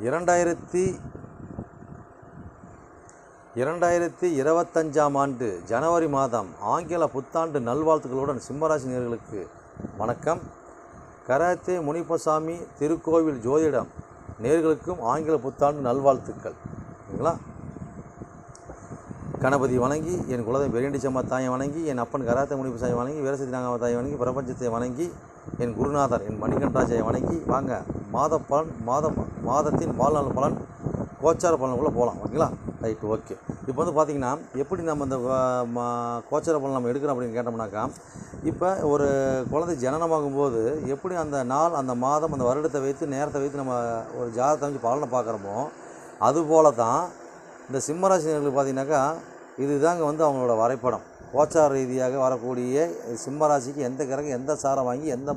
இரண்டாயிரத்தி இரண்டாயிரத்தி இருபத்தஞ்சாம் ஆண்டு ஜனவரி மாதம் ஆங்கில புத்தாண்டு நல்வாழ்த்துக்களுடன் சிம்மராசி நேர்களுக்கு வணக்கம். கராத்தே முனிப்பசாமி திருக்கோவில் ஜோதிடம் நேர்களுக்கும் ஆங்கில புத்தாண்டு நல்வாழ்த்துக்கள். சரிங்களா? கணபதி வணங்கி என் குலதெய்வம் பெரியண்டிச்சம்மா தாயை வணங்கி என் அப்பன் கராத்தே சாயை வணங்கி வீரசதி நாகாம தாயை வணங்கி பிரபஞ்சத்தை வணங்கி என் குருநாதர் என் மணிகண்டராஜை வணங்கி வாங்க மாத பலன் மாதம் மாதத்தின் வாழ்நாள் பலன் கோச்சார பலனுக்குள்ளே போகலாம் ஓகேங்களா? ரைட் ஓகே இப்போ வந்து பார்த்திங்கன்னா எப்படி நம்ம இந்த கோச்சார பலன் நம்ம எடுக்கிறோம் அப்படின்னு கேட்டோம்னாக்கா இப்போ ஒரு குழந்தை ஜனனமாகும் போது எப்படி அந்த நாள் அந்த மாதம் அந்த வருடத்தை வைத்து நேரத்தை வைத்து நம்ம ஒரு ஜாதகத்தை வச்சு பலனை பார்க்குறோமோ அதுபோல தான் இந்த சிம்மராசினர்களுக்கு பார்த்தீங்கன்னாக்கா இதுதாங்க வந்து அவங்களோட வரைபடம். கோச்சார ரீதியாக வரக்கூடிய சிம்மராசிக்கு எந்த கிரகம் எந்த சாரம் வாங்கி எந்த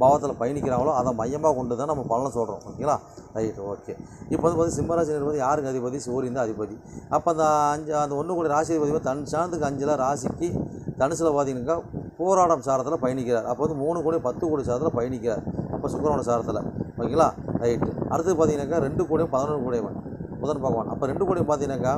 பாவத்தில் பயணிக்கிறாங்களோ அதை மையமாக கொண்டு தான் நம்ம பலனை சொல்கிறோம் ஓகேங்களா? Right okay. இப்போ வந்து பார்த்து சிம்மராசி நிறுவனம் யாருக்கு அதிபதி? சூரியன் தான் அதிபதி. அப்போ அந்த அஞ்சு அந்த ஒன்று கூட ராசி அதிபதி தன் சார்ந்துக்கு அஞ்சில் ராசிக்கு தனுசில் பார்த்தீங்கன்னாக்கா போராடம் சாரத்தில் பயணிக்கிறார். அப்போ வந்து மூணு கோடி பத்து கோடி சாரத்தில் பயணிக்கிறார். அப்போ சுக்கரனோட சாரத்தில். ஓகேங்களா? ரைட்டு. அடுத்து பார்த்தீங்கன்னாக்கா ரெண்டு கோடியும் பதினொன்று கோடியவன் புதன் பகவான். அப்போ ரெண்டு கோடியும் பார்த்தீங்கன்னாக்கா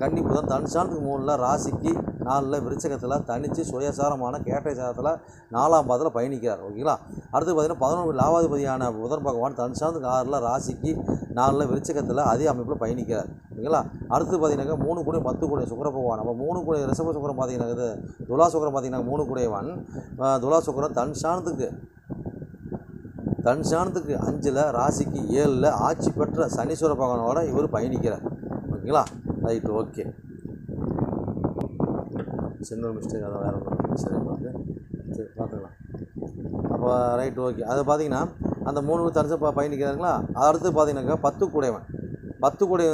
கன்னி புதன் தனுசானத்துக்கு மூணில் ராசிக்கு நாலில் விருச்சகத்தில் தனித்து சுயசாரமான கேட்டை சாதத்தில் நாலாம் பாதத்தில் பயணிக்கிறார். ஓகேங்களா? அடுத்து பார்த்தீங்கன்னா பதினொன்று லாவாதிபதியான புதன் பகவான் தனுசானத்துக்கு ஆறில் ராசிக்கு நாலில் விருச்சகத்தில் அதே அமைப்பில் பயணிக்கிறார். ஓகேங்களா? அடுத்து பார்த்தீங்கன்னாக்கா மூணு கோடி பத்து கோடி சுக்கர பகவான் அப்போ மூணு கோடி ரிஷப சுக்கரம் பார்த்தீங்கன்னா துலா சுக்கரம் பார்த்தீங்கன்னா மூணு கோடியவன். துலா சுக்கரம் தனுசானத்துக்கு தன் சாணத்துக்கு அஞ்சில் ராசிக்கு ஏழில் ஆட்சி பெற்ற சனீஸ்வர பகவானோட இவர் பயணிக்கிறார். ஓகேங்களா? Right okay. சின்ன ஒரு மிஸ்டேக் அதான் வேறு ஒன்றும் சரி ஓகே. சரி பார்த்துக்கலாம். அப்போ ரைட் ஓகே அது பார்த்தீங்கன்னா அந்த மூணு தனுசு ப பயணிக்கிறாங்களா அடுத்து பார்த்தீங்கன்னாக்கா பத்து கூடையவன். பத்து கூடை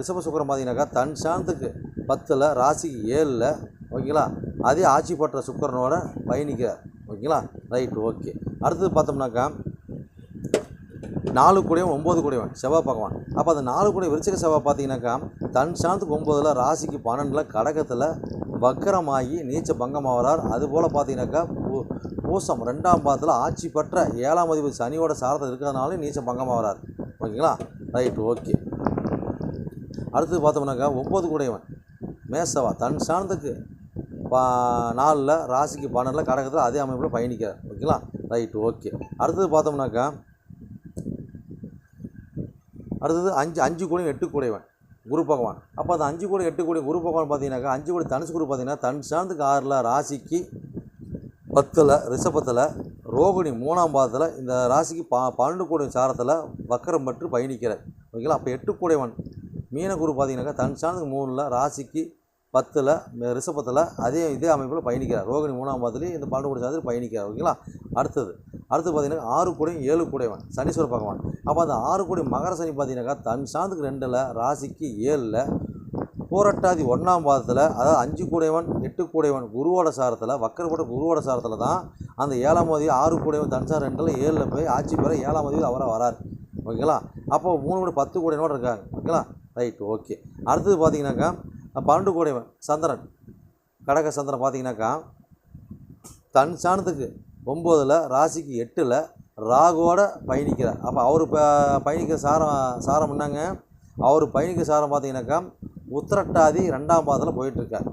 ரிஷப சுக்கரம் பார்த்தீங்கன்னாக்கா தன் சாணத்துக்கு பத்தில் ராசிக்கு ஏழில் ஓகேங்களா? அதே ஆட்சி பற்ற சுக்கரனோட பயணிக்கிறார் ஓகேங்களா? ரைட் ஓகே அடுத்தது பார்த்தோம்னாக்கா நாலு கூடையும் ஒம்பது கூடையும் செவ்வாய் பகவான். அப்போ அந்த நாலு கூடை விருச்சிக செவ்வாய் பார்த்தீங்கன்னாக்கா தன் சாணத்துக்கு ஒம்பதில் ராசிக்கு பன்னெண்டில் கடகத்தில் வக்கரமாகி நீச்ச பங்கமாகிறார் அதுபோல் பார்த்தீங்கன்னாக்கா பூ பூசம் ரெண்டாம் பாதத்தில் ஆட்சி பெற்ற ஏழாம் அதிபதி சனியோட சாரத்தில் இருக்கிறதுனால நீச்ச பங்கமாகிறார் ஓகேங்களா? Right okay. அடுத்தது பார்த்தோம்னாக்கா ஒம்பது கூடையவன் மேசவா. தன் சாணத்துக்கு பா நாலில் ராசிக்கு பன்னெண்டில் கடகத்தில் அதே அமைப்பில் பயணிக்கிறார். ஓகேங்களா? Right okay. அடுத்தது பார்த்தோம்னாக்கா அடுத்தது அஞ்சு அஞ்சு கூடையும் எட்டு கூடையவன் குரு பகவான். அப்போ அந்த அஞ்சு கோடி எட்டு கோடி குரு பகவான் பார்த்தீங்கன்னாக்கா அஞ்சு கோடி தனுசு குரு பார்த்தீங்கன்னா தன் சார்ந்துக்கு ஆறில் ராசிக்கு பத்தில் ரிஷபத்தில் ரோகிணி மூணாம் பாதத்தில் இந்த ராசிக்கு பா பன்னெண்டு கோடி சாரத்தில் வக்கரம் பற்று பயணிக்கிறார். ஓகேங்களா? அப்போ எட்டு கூடையவன் மீனகுரு பார்த்தீங்கன்னாக்கா தன் சார்ந்துக்கு மூணில் ராசிக்கு பத்தில் ரிஷபத்தில் அதே இதே அமைப்பில் பயணிக்கிறார். ரோகிணி மூணாம் பாதத்துலேயும் இந்த பன்னெண்டு கோடி சாரத்தில் பயணிக்கிறார். ஓகேங்களா? அடுத்தது அடுத்து பார்த்தீங்கன்னா ஆறு கூடையும் ஏழு கூடையவன் சனீஸ்வர பகவான். அப்போ அந்த ஆறு கோடி மகர சனி பார்த்தீங்கன்னாக்கா தன் சாந்துக்கு ரெண்டில் ராசிக்கு ஏழில் பூரட்டாதி ஒன்றாம் பாதத்தில் அதாவது அஞ்சு கூடையவன் எட்டு கூடையவன் குருவோட சாரத்தில் வக்கரப்பட்ட குருவோட சாரத்தில் தான் அந்த ஏழாம் மதியம் ஆறு கூடையவன் தன்சார் ரெண்டில் ஏழில் போய் ஆட்சி பெற ஏழாம் மதியம் அவராக வரார். ஓகேங்களா? அப்போ மூணு கூட பத்து கூடையனோட இருக்காங்க. ஓகேங்களா? Right okay. அடுத்தது பார்த்தீங்கன்னாக்கா பன்னெண்டு கோடைவன் சந்திரன் கடக சந்திரன் பார்த்தீங்கன்னாக்கா தன் சாணத்துக்கு ஒம்போதில் ராசிக்கு எட்டில் ராகுவோட பயணிக்கிறார். அப்போ அவர் ப பயணிக்கிற சாரம் சாரம் என்னங்க? அவர் பயணிக்கிற சாரம் பார்த்தீங்கன்னாக்கா உத்திரட்டாதி ரெண்டாம் பாதத்தில் போயிட்டுருக்கார்.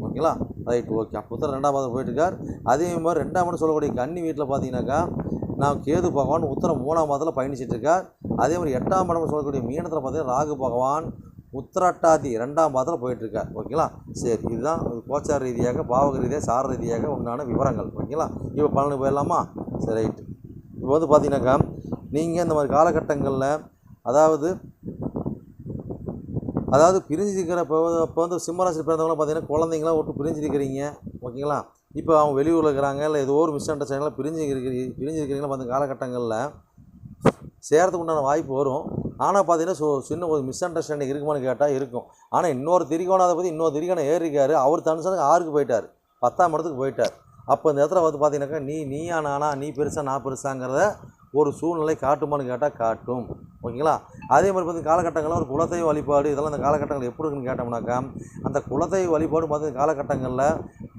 ஓகேங்களா? Right okay. அப்போ உத்தர ரெண்டாம் பாதம் போயிட்டுருக்கார். அதே மாதிரி ரெண்டாம் இடம் சொல்லக்கூடிய கன்னி வீட்டில் பார்த்தீங்கன்னாக்கா நான் கேது பகவான் உத்தரம் மூணாம் பாதத்தில் பயணிச்சிட்டு இருக்கார் அதே மாதிரி எட்டாம் இடம் சொல்லக்கூடிய மீனத்தில் பார்த்தீங்கன்னா ராகு பகவான் உத்தராட்டாதி ரெண்டாம் பாதத்தில் போயிட்டுருக்கார். ஓகேங்களா? சரி இதுதான் கோச்சார ரீதியாக பாவக ரீதியாக சார ரீதியாக உண்டான விவரங்கள். ஓகேங்களா? இப்போ பலனுக்கு போயிடலாமா? சரி ரைட்டு. இப்போ வந்து பார்த்தீங்கன்னாக்கா நீங்கள் இந்த மாதிரி காலகட்டங்களில் அதாவது அதாவது பிரிஞ்சிருக்கிற இப்போ இப்போ வந்து சிம்மராசியில் பிறந்தவங்களாம் பார்த்தீங்கன்னா குழந்தைங்களாம் ஒட்டு பிரிஞ்சிருக்கிறீங்க. ஓகேங்களா? இப்போ அவங்க வெளியூரில் இருக்கிறாங்க இல்லை ஏதோ ஒரு மிஸ் அண்டர்ஸ்டாண்டிங்கில் பிரிஞ்சு இருக்கிறீங்க பிரிஞ்சிருக்கிறீங்களா அந்த காலகட்டங்களில் சேரத்துக்கு உண்டான வாய்ப்பு வரும். ஆனால் பார்த்தீங்கன்னா ஸோ சின்ன ஒரு மிஸ் அண்டர்ஸ்டாண்டிங் இருக்குமான்னு கேட்டால் இருக்கும். ஆனால் இன்னொரு திரிகோணம் அதை பற்றி இன்னொரு திரிகோணம் ஏறிக்காரு அவர் தனுசனுக்கு ஆறுக்கு போயிட்டார். பத்தாம் இடத்துக்கு போயிட்டார். அப்போ இந்த இடத்துல வந்து பார்த்தீங்கன்னாக்கா நீ நீயா நானா நீ பெருசா நான் பெருசாங்கிறத ஒரு சூழ்நிலை காட்டுமான்னு கேட்டால் காட்டும். ஓகேங்களா? அதே மாதிரி பார்த்து காலகட்டங்களில் ஒரு குலதெய்வ வழிபாடு இதெல்லாம் அந்த காலகட்டங்கள் எப்படி இருக்குன்னு கேட்டோம்னாக்கா அந்த குலதெய்வ வழிபாடு பார்த்து காலகட்டங்களில்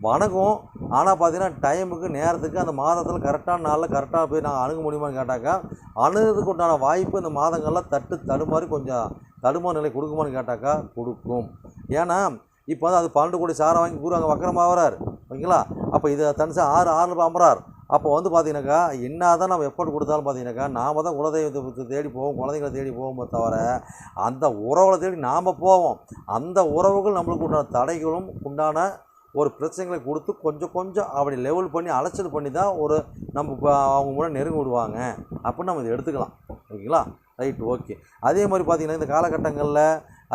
வணக்கம். ஆனால் பார்த்தீங்கன்னா டைமுக்கு நேரத்துக்கு அந்த மாதத்தில் கரெக்டான நாளில் கரெக்டாக போய் நாங்கள் அணுக முடியுமான்னு கேட்டாக்கா அணுகிறதுக்கு உண்டான வாய்ப்பு இந்த மாதங்களில் தட்டு தடுமாறி கொஞ்சம் தடுமாற நிலை கொடுக்குமான்னு கேட்டாக்கா கொடுக்கும். ஏன்னா இப்போ வந்து அது பன்னெண்டு கோடி சாரை வாங்கி குரு அங்கே வக்கரமாக வரார். ஓகேங்களா? அப்போ இதை தனுசு ஆறு ஆறு அமரார் அப்போ வந்து பார்த்தீங்கன்னாக்கா என்ன தான் நம்ம எஃபர்ட் கொடுத்தாலும் பார்த்தீங்கன்னாக்கா நாம தான் குலதெய்வத்தை தேடி போவோம் குழந்தைங்களை தேடி போவோமே தவிர அந்த உறவுகளை தேடி நாம் போவோம். அந்த உறவுகள் நம்மளுக்கு உண்டான தடைகளும் உண்டான ஒரு பிரச்சனைகளை கொடுத்து கொஞ்சம் கொஞ்சம் அப்படி லெவல் பண்ணி அலைச்சல் பண்ணி தான் ஒரு நம்ம இப்போ அவங்க கூட நெருங்க விடுவாங்க. அப்படின்னு நம்ம இதை எடுத்துக்கலாம். ஓகேங்களா? Right okay. அதே மாதிரி பார்த்திங்கன்னா இந்த காலகட்டங்களில்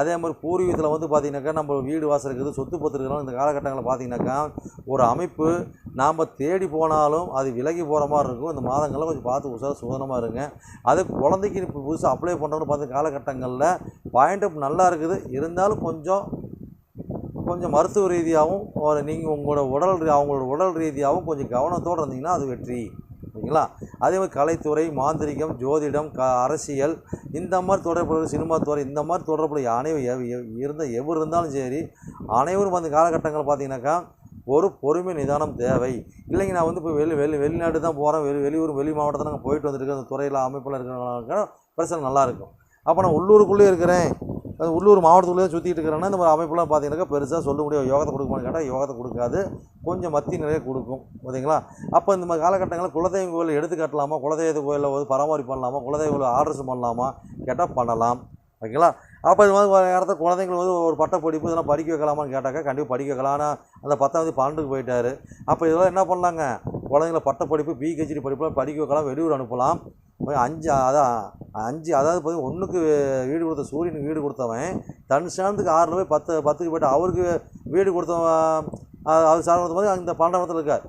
அதே மாதிரி பூர்வீகத்தில் வந்து பார்த்தீங்கன்னாக்கா நம்ம வீடு வாசல் இருக்குது சொத்து பத்து இருக்கிறோம் இந்த காலகட்டங்களில் பார்த்தீங்கன்னாக்கா ஒரு அமைப்பு நாம் தேடி போனாலும் அது விலகி போகிற மாதிரி இருக்கும். இந்த மாதங்களில் கொஞ்சம் பார்த்து உசார சுதனமாக இருங்க. அது குழந்தைக்கு இப்போ புதுசாக அப்ளை பண்ணுறோன்னு பார்த்து காலகட்டங்களில் பாயிண்ட் அப் நல்லா இருக்குது. இருந்தாலும் கொஞ்சம் கொஞ்சம் மருத்துவ ரீதியாகவும் நீங்கள் உங்களோட உடல் அவங்களோட உடல் ரீதியாகவும் கொஞ்சம் கவனத்தோடு இருந்தீங்கன்னா அது வெற்றி. ஓகேங்களா? அதே மாதிரி கலைத்துறை மாந்திரிகம் ஜோதிடம் க அரசியல் இந்த மாதிரி தொடர்புடைய சினிமா துறை இந்த மாதிரி தொடர்புடைய அனைவரும் எவ்- எவ்- இருந்த எவர் இருந்தாலும் சரி அனைவரும் அந்த காலகட்டங்கள் பார்த்தீங்கன்னாக்கா ஒரு பொறுமை நிதானம் தேவை. இல்லைங்க நான் வந்து இப்போ வெளி வெளி வெளிநாடு தான் போகிறேன் வெளி வெளியூர் வெளி மாவட்டத்தில் நாங்கள் போயிட்டு வந்துருக்கேன் அந்த துறையில் அமைப்பில் இருக்கிறவங்களுக்கு பிரச்சனை நல்லாயிருக்கும் அப்போ நான் உள்ளூருக்குள்ளே இருக்கிறேன். அது உள்ளூர் மாவட்டத்துக்குள்ளே சுற்றிட்டு இருக்கிறேன்னா இந்த மாதிரி அமைப்புலாம் பார்த்தீங்கன்னாக்கா பெருசாக சொல்ல முடியும் யோகத்தை கொடுக்குமான்னு கேட்டால் யோகத்தை கொடுக்காது. கொஞ்சம் மத்திய நிலையை கொடுக்கும். பார்த்தீங்களா? அப்போ இந்த மாதிரி காலகட்டங்களில் குலதெய்வ கோயில் எடுத்து கட்டலாமா? குலதெய்வ கோயிலில் வந்து பராமரிப்பு பண்ணலாமா? குலதெய்வ கோயில் ஆர்டர்ஸ் பண்ணலாமா? கேட்டால் பண்ணலாம். ஓகேங்களா? அப்போ இது மாதிரி நேரத்தில் இடத்துல குழந்தைங்களுக்கு வந்து ஒரு பட்டப்படிப்பு இதெல்லாம் படிக்க வைக்கலாமான்னு கேட்டாக்கா கண்டிப்பாக படிக்க வைக்கலாம். ஆனால் அந்த பத்தாவது பன்னெண்டுக்கு போயிட்டார். அப்போ இதெல்லாம் என்ன பண்ணலாங்க? குழந்தைங்கள பட்டப்படிப்பு பிஹெச்டி படிப்புலாம் படிக்க வைக்கலாம். வெளியூர் அனுப்பலாம். அஞ்சு அதான் அஞ்சு அதாவது பார்த்தீங்கன்னா ஒன்றுக்கு வீடு கொடுத்த சூரியனுக்கு வீடு கொடுத்தவன் தன் சார்ந்துக்கு ஆறில் போய் பத்து பத்துக்கு போய்ட்டு அவருக்கு வீடு கொடுத்தவன் அது சாரம் கொடுத்த மாதிரி அந்த பன்னெண்டாமத்தில் இருக்கார்.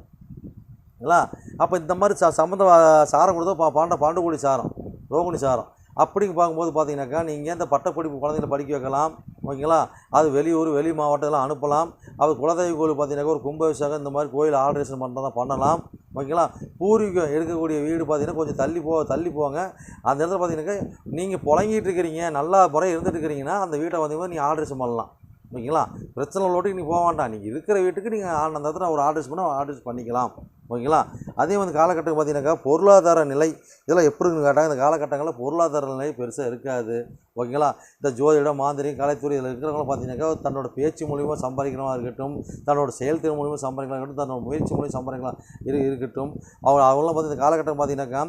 இல்லைங்களா? அப்போ இந்த மாதிரி ச சம்மந்த சாரம் கொடுத்தா பா பாண்ட பாண்டுகோடி சாரம் ரோகிணி சாரம். அப்படின்னு பார்க்கும்போது பார்த்தீங்கன்னாக்கா நீங்கள் இந்த பட்டப்படிப்பு குழந்தைங்கள படிக்க வைக்கலாம்? ஓகேங்களா? அது வெளியூர் வெளி மாவட்டத்தில் அனுப்பலாம். அது குலதெய்வ கோயில் பார்த்தீங்கன்னாக்கா ஒரு கும்பாபிஷேகம் இந்த மாதிரி கோயில் ஆல்ட்ரேஷன் பண்ணுறதா பண்ணலாம். ஓகேங்களா? பூர்வீகம் எடுக்கக்கூடிய வீடு பார்த்தீங்கன்னா கொஞ்சம் தள்ளி போ தள்ளி போங்க. அந்த இடத்துல பார்த்தீங்கன்னாக்கா நீங்கள் புழங்கிட்டு இருக்கிறீங்க நல்லா முறை இருந்துட்டு இருக்கிறீங்கன்னா அந்த வீட்டை வந்து நீங்கள் ஆல்ட்ரேஷன் பண்ணலாம். ஓகேங்களா? பிரச்சனை உள்ளோட்டுக்கு நீ போக வேண்டாம். நீங்கள் இருக்கிற வீட்டுக்கு நீங்கள் அந்த இடத்துல ஒரு ஆர்டர்ஸ் பண்ண ஆர்டர்ஸ் பண்ணிக்கலாம். ஓகேங்களா? அதே வந்து காலகட்டம் பார்த்தீங்கன்னாக்கா பொருளாதார நிலை இதெல்லாம் எப்படி இருக்குன்னு கேட்டால் இந்த காலகட்டங்களில் பொருளாதார நிலை பெருசாக இருக்காது. ஓகேங்களா? இந்த ஜோதிடம் மாந்திரியம் கலைத்துறை இதில் இருக்கிறவங்களும் பார்த்தீங்கன்னாக்கா தன்னோட பேச்சு மூலியமாக சம்பாதிக்கிறவா இருக்கட்டும் தன்னோட செயல்திறன் மூலியமாக சம்பாதிக்கலாம் இருக்கட்டும் தன்னோட முயற்சி மூலியம் சம்பாதிக்கலாம் இரு இருக்கட்டும். அவங்க அவங்களாம் பார்த்து இந்த காலகட்டம் பார்த்தீங்கன்னாக்கா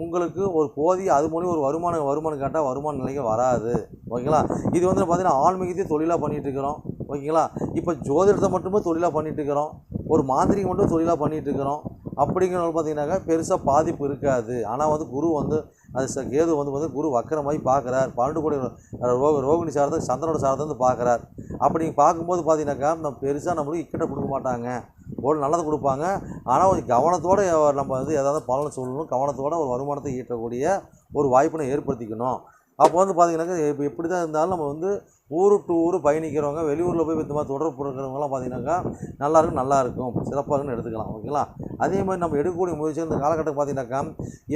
உங்களுக்கு ஒரு போதிய அது மூலியம் ஒரு வருமானம் வருமானம் கேட்டால் வருமான நிலைக்கு வராது. ஓகேங்களா? இது வந்து பார்த்தீங்கன்னா ஆன்மீகத்தையும் தொழிலாக பண்ணிகிட்டு இருக்கிறோம். ஓகேங்களா? இப்போ ஜோதிடத்தை மட்டுமே தொழிலாக பண்ணிகிட்டு இருக்கிறோம். ஒரு மாதிரி மட்டும் தொழிலாக பண்ணிட்டு இருக்கிறோம் அப்படிங்கிறவங்க பார்த்தீங்கன்னாக்கா பெருசாக பாதிப்பு இருக்காது. ஆனால் வந்து குரு வந்து அது ச- கேது வந்து வந்து குரு வக்கரமாகி பார்க்குறார். பன்னெண்டு கோடி ரோக ரோகிணி சாரத்தை சந்திரனோட சாரத்தை வந்து பார்க்குறார். அப்படி பார்க்கும்போது பார்த்தீங்கன்னாக்கா நம்ம பெருசாக நம்மளுக்கு இக்கட்டை கொடுக்க மாட்டாங்க. ஒரு நல்லது கொடுப்பாங்க. ஆனால் கொஞ்சம் கவனத்தோடு நம்ம வந்து ஏதாவது பலனை சொல்லணும். கவனத்தோடு ஒரு வருமானத்தை ஈட்டக்கூடிய ஒரு வாய்ப்பினை ஏற்படுத்திக்கணும். அப்போ வந்து பார்த்தீங்கன்னாக்கா இப்போ எப்படி தான் இருந்தாலும் நம்ம வந்து ஊர் டு ஊர் பயணிக்கிறவங்க வெளியூரில் போய் இந்த மாதிரி தொடர்பு இருக்கிறவங்களாம் பார்த்தீங்கன்னாக்கா நல்லா இருக்கும் நல்லா இருக்கும். சிறப்பாக இருக்குன்னு எடுத்துக்கலாம் ஓகேங்களா? அதே மாதிரி நம்ம எடுக்கக்கூடிய முயற்சி இந்த காலகட்டம் பார்த்தீங்கன்னாக்கா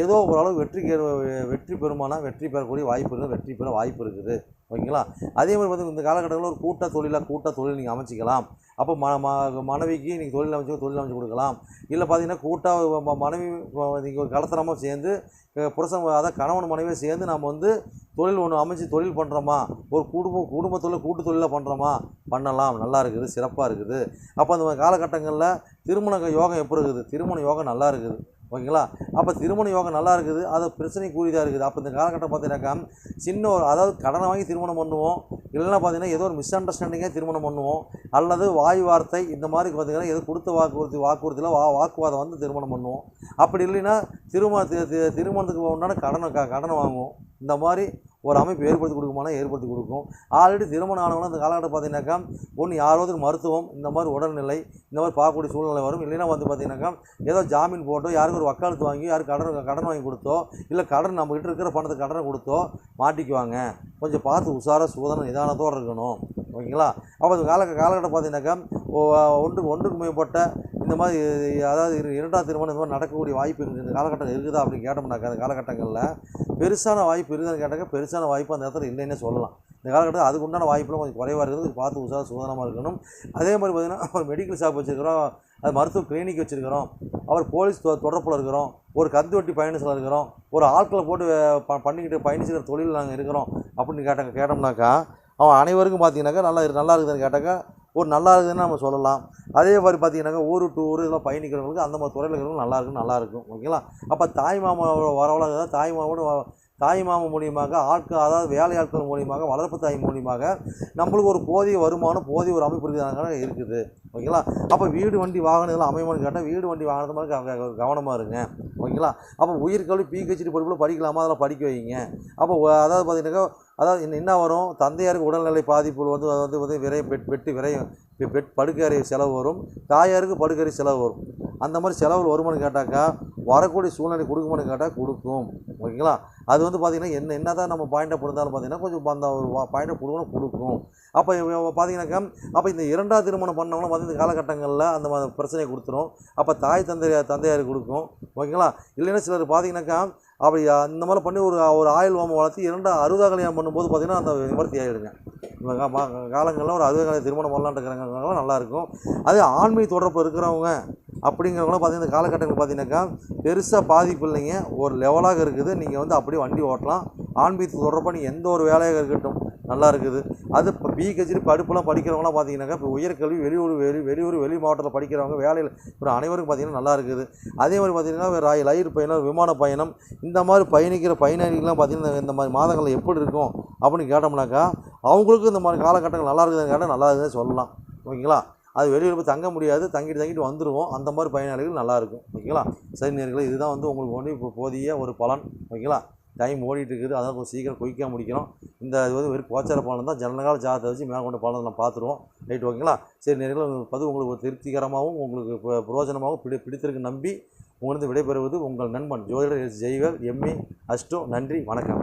ஏதோ ஓரளவு வெற்றி வெற்றி பெறுமானா வெற்றி பெறக்கூடிய வாய்ப்பு இருக்குது வெற்றி பெற வாய்ப்பு இருக்குது. ஓகேங்களா? அதே மாதிரி வந்து இந்த காலகட்டத்தில் ஒரு கூட்ட தொழிலாக கூட்ட தொழில் நீங்கள் அமைச்சிக்கலாம். அப்போ ம ம- மனைவிக்கு நீங்கள் தொழில் அமைச்சு தொழில் அமைச்சு கொடுக்கலாம். இல்லை பார்த்தீங்கன்னா கூட்டாக மனைவி நீங்கள் ஒரு சேர்ந்து புருஷன் அதான் கணவன் மனைவியை சேர்ந்து நம்ம வந்து தொழில் ஒன்று அமைச்சு தொழில் பண்ணுறோமா ஒரு குடும்ப குடும்ப தொழில் கூட்டு தொழிலாக பண்ணுறோமா பண்ணலாம். நல்லா இருக்குது சிறப்பாக இருக்குது. அப்போ அந்த காலகட்டங்களில் திருமண யோகம் எப்படி இருக்குது? திருமண யோகம் நல்லா இருக்குது. ஓகேங்களா? அப்போ திருமண யோகம் நல்லா இருக்குது. அது பிரச்சனை கூடியதாக இருக்குது. அப்போ இந்த காலகட்டம் பார்த்தீங்கன்னாக்கா சின்ன ஒரு அதாவது கடனை வாங்கி திருமணம் பண்ணுவோம். இல்லைன்னா பார்த்தீங்கன்னா ஏதோ ஒரு மிஸ் அண்டர்ஸ்டாண்டிங்காக திருமணம் பண்ணுவோம். அல்லது வாய் வார்த்தை இந்த மாதிரி பார்த்தீங்கன்னா ஏதோ கொடுத்த வாக்குறுதி வாக்குறுதியில் வா வாக்குவாதம் வந்து திருமணம் பண்ணுவோம். அப்படி இல்லைன்னா திருமண திருமணத்துக்கு உண்டான கடனை க கடனை வாங்குவோம். இந்த மாதிரி ஒரு அமைப்பு ஏற்படுத்தி கொடுக்குமானா ஏற்படுத்தி கொடுக்கும். ஆல்ரெடி திருமணம் ஆனவங்க அந்த காலகட்டம் பார்த்தீங்கன்னாக்கா ஒன்று யாராவது மருத்துவம் இந்த மாதிரி உடல்நிலை இந்த மாதிரி பார்க்கக்கூடிய சூழ்நிலை வரும். இல்லைன்னா வந்து பார்த்தீங்கன்னாக்கா ஏதோ ஜாமீன் போட்டோ யாருக்கு ஒரு வக்காலத்து வாங்கி யாருக்கு கடன் கடன் வாங்கி கொடுத்தோ இல்லை கடன் நம்மகிட்ட இருக்கிற பணத்தை கடனை கொடுத்தோ மாட்டிக்குவாங்க. கொஞ்சம் பார்த்து உஷாராக சூதனம் நிதானத்தோடு இருக்கணும். ஓகேங்களா? அப்போ அந்த கால காலகட்டம் பார்த்தீங்கன்னாக்கா ஒ- ஒன்று ஒன்றுக்கு மேற்பட்ட இந்த மாதிரி அதாவது இரண்டாவது இரண்டாம் திருமணம் இந்த மாதிரி நடக்கக்கூடிய வாய்ப்பு இருக்குது இந்த காலகட்டம் இருக்குதா அப்படின்னு கேட்டோம்னாக்கா அந்த காலகட்டங்களில் பெருசான வாய்ப்பு இருக்குதான்னு கேட்டாக்க பெருசான வாய்ப்பு அந்த இடத்துல இல்லைன்னே சொல்லலாம். இந்த காலகட்டத்தில் அதுக்கு உண்டான வாய்ப்புலாம் கொஞ்சம் குறைவாக இருக்குது. கொஞ்சம் பார்த்து உசாக சுதனமாக இருக்கணும். அதே மாதிரி பார்த்தீங்கன்னா ஒரு மெடிக்கல் ஷாப் வச்சுருக்கிறோம். அது மருத்துவ கிளினிக் வச்சுருக்கிறோம். அப்புறம் போலீஸ் தொ- தொடர்பில் இருக்கிறோம். ஒரு கந்து வட்டி பயணத்தில் இருக்கிறோம். ஒரு ஆட்களை போட்டு ப- பண்ணிக்கிட்டு பயணிச்சுக்கிற தொழில் நாங்கள் இருக்கிறோம் அப்படின்னு கேட்டாங்க கேட்டோம்னாக்கா அவன் அனைவருக்கும் பார்த்தீங்கன்னாக்கா நல்லா நல்லா இருக்குதுன்னு கேட்டாக்கா ஒரு நல்லா இருக்குதுன்னு நம்ம சொல்லலாம். அதே மாதிரி பார்த்தீங்கன்னாக்கா ஊர் டு ஊர் இதெல்லாம் பயணிக்கிறவங்களுக்கு அந்த மாதிரி துறையில் இருக்கிறவங்க நல்லா இருக்கும் நல்லா இருக்கும் ஓகேங்களா? அப்போ தாய் மாமாவோட வரவழக தாய் மாமாவோட தாய் மாமன் மூலியமாக ஆட்கள் அதாவது வேலை ஆட்கள் மூலியமாக வளர்ப்பு தாய் மூலியமாக நம்மளுக்கு ஒரு போதிய வருமானம் போதிய ஒரு அமைப்பு இருக்குதாங்க இருக்குது. ஓகேங்களா? அப்போ வீடு வண்டி வாகனம் இதெல்லாம் அமையுமான்னு கேட்டால் வீடு வண்டி வாகனத்து மாதிரி கவனமாக இருங்க. ஓகேங்களா? அப்போ உயிர்கல்வி பிஹெச்டி படிப்பில் படிக்கலாமா? அதெல்லாம் படிக்க வைங்க. அப்போ அதாவது பார்த்தீங்கன்னாக்கா அதாவது என்ன- என்ன வரும்? தந்தையாருக்கு உடல்நிலை பாதிப்பு வந்து வந்து வந்து விரைய பெட் பெட்டு விரையும் பெட் படுக்கறை செலவு வரும். தாயாருக்கு படுக்கறை செலவு வரும். அந்த மாதிரி செலவு வருமானு கேட்டாக்கா வரக்கூடிய சூழ்நிலை கொடுக்குமானு கேட்டால் கொடுக்கும். ஓகேங்களா? அது வந்து பார்த்திங்கன்னா என்ன என்ன தான் நம்ம பாயிண்ட்டை பிறந்தாலும் பார்த்தீங்கன்னா கொஞ்சம் அந்த ஒரு பாயிண்ட்டை கொடுக்கணும் கொடுக்கும். அப்போ பார்த்தீங்கன்னாக்கா அப்போ இந்த இரண்டாவது திருமணம் பண்ணவங்களும் வந்து இந்த காலகட்டங்களில் அந்த மாதிரி பிரச்சனையை கொடுத்துரும். அப்போ தாய் தந்தையார் தந்தையாருக்கு கொடுக்கும். ஓகேங்களா? இல்லைன்னா சிலர் பார்த்தீங்கன்னாக்கா அப்படி இந்த மாதிரி பண்ணி ஒரு ஒரு ஆயுள் ஓமம் வளர்த்து இரண்டாம் அறுபதா கல்யாணம் பண்ணும்போது பார்த்தீங்கன்னா அந்த நிவர்த்தி ஆகிடுங்க காலங்களில் ஒரு அறுபது காலத்தில் திருமணம் பண்ணலான்னு இருக்கிறவங்க நல்லாயிருக்கும். அதே ஆண்மை தொடர்பு இருக்கிறவங்க அப்படிங்கிறவங்களும் பார்த்தீங்கன்னா இந்த காலகட்டங்கள் பார்த்தீங்கன்னாக்கா பெருசாக பாதிப்பு இல்லைங்க. ஒரு லெவலாக இருக்குது. நீங்கள் வந்து அப்படியே வண்டி ஓட்டலாம். ஆன்மீகத்துக்கு தொடர்பாக நீங்கள் எந்த ஒரு வேலையாக இருக்கட்டும் நல்லா இருக்குது. அது இப்போ பிஹெச்டி படிப்புலாம் படிக்கிறவங்களாம் பார்த்தீங்கன்னாக்கா இப்போ உயர்கல்வி வெளியூர் வெளி வெளியூர் வெளி மாவட்டத்தில் படிக்கிறவங்க வேலையில் இப்போ அனைவருக்கும் பார்த்தீங்கன்னா நல்லா இருக்குது. அதே மாதிரி பார்த்தீங்கன்னா ரயில் ரயில் பயணம் விமான பயணம் இந்த மாதிரி பயணிக்கிற பயணிகள்லாம் பார்த்தீங்கன்னா இந்த மாதிரி மாதங்களில் எப்படி இருக்கும் அப்படின்னு கேட்டோம்னாக்கா அவங்களுக்கும் இந்த மாதிரி காலகட்டங்கள் நல்லா இருக்குதுன்னு கேட்டால் நல்லா இருக்குதுன்னு சொல்லலாம். ஓகேங்களா? அது வெளியில் போய் தங்க முடியாது. தங்கிட்டு தங்கிட்டு வந்துடுவோம் அந்த மாதிரி பயனாளிகள் நல்லாயிருக்கும் ஓகேங்களா? சரி நேர்களை இதுதான் வந்து உங்களுக்கு ஒன்று இப்போ போதிய ஒரு பலன். ஓகேங்களா? டைம் ஓடிட்டு இருக்குது அதான் கொஞ்சம் சீக்கிரம் குயிக்காக முடிக்கணும். இந்த இது வந்து வெறும் கோச்சார பலன் தான். ஜனகால ஜாதத்தை வச்சு மேலே கொண்ட பலனை நம்ம பார்த்துருவோம். ரைட் ஓகேங்களா? சரி நேர்களே பதிவு உங்களுக்கு ஒரு திருப்திகரமாகவும் உங்களுக்கு பிரயோஜனமாகவும் பிடி பிடித்திருக்கு நம்பி உங்களுக்கு விடைபெறுவது உங்கள் நண்பன் ஜோதிடர் ஜெய்வர் எம்ஏ அஸ்டோ. நன்றி வணக்கம்.